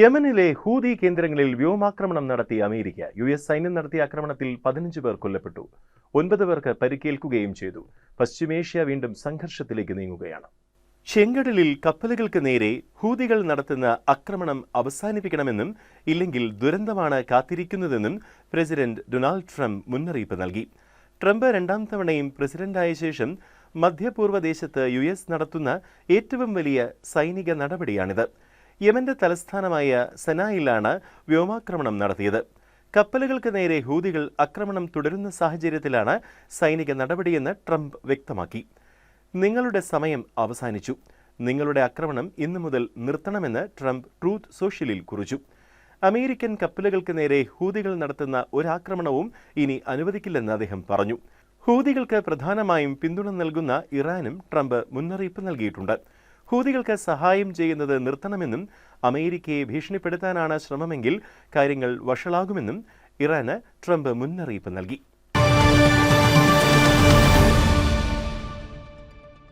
യമനിലെ ഹൂതി കേന്ദ്രങ്ങളിൽ വ്യോമാക്രമണം നടത്തിയ അമേരിക്ക യു എസ് സൈന്യം നടത്തിയ ആക്രമണത്തിൽ പതിനഞ്ച് പേർ കൊല്ലപ്പെട്ടു. ഒൻപത് പേർക്ക് പരിക്കേൽക്കുകയും ചെയ്തു. പശ്ചിമേഷ്യ വീണ്ടും സംഘർഷത്തിലേക്ക് നീങ്ങുകയാണ്. ചെങ്കടലിൽ കപ്പലുകൾക്ക് നേരെ ഹൂതികൾ നടത്തുന്ന ആക്രമണം അവസാനിപ്പിക്കണമെന്നും ഇല്ലെങ്കിൽ ദുരന്തമാണ് കാത്തിരിക്കുന്നതെന്നും പ്രസിഡന്റ് ഡൊണാൾഡ് ട്രംപ് മുന്നറിയിപ്പ് നൽകി. ട്രംപ് രണ്ടാം തവണയും പ്രസിഡന്റായ ശേഷം മധ്യപൂർവ ദേശത്ത് യു എസ് നടത്തുന്ന ഏറ്റവും വലിയ സൈനിക നടപടിയാണിത്. യമന്റെ തലസ്ഥാനമായ സനായിലാണ് വ്യോമാക്രമണം നടത്തിയത്. കപ്പലുകൾക്ക് നേരെ ഹൂതികൾ ആക്രമണം തുടരുന്ന സാഹചര്യത്തിലാണ് സൈനിക നടപടിയെന്ന് ട്രംപ് വ്യക്തമാക്കി. നിങ്ങളുടെ സമയം അവസാനിച്ചു. നിങ്ങളുടെ ആക്രമണം ഇന്നു മുതൽ നിർത്തണമെന്ന് ട്രംപ് ട്രൂത്ത് സോഷ്യലിൽ കുറിച്ചു. അമേരിക്കൻ കപ്പലുകൾക്ക് നേരെ ഹൂതികൾ നടത്തുന്ന ഒരാക്രമണവും ഇനി അനുവദിക്കില്ലെന്ന് അദ്ദേഹം പറഞ്ഞു. ഹൂതികൾക്ക് പ്രധാനമായും പിന്തുണ നൽകുന്ന ഇറാനും ട്രംപ് മുന്നറിയിപ്പ് നൽകിയിട്ടുണ്ട്. ഹൂതികൾക്ക് സഹായം ചെയ്യുന്നത് നിർത്തണമെന്നും അമേരിക്കയെ ഭീഷണിപ്പെടുത്താനാണ് ശ്രമമെങ്കിൽ കാര്യങ്ങൾ വഷളാകുമെന്നും ഇറാന് ട്രംപ് മുന്നറിയിപ്പ് നൽകി.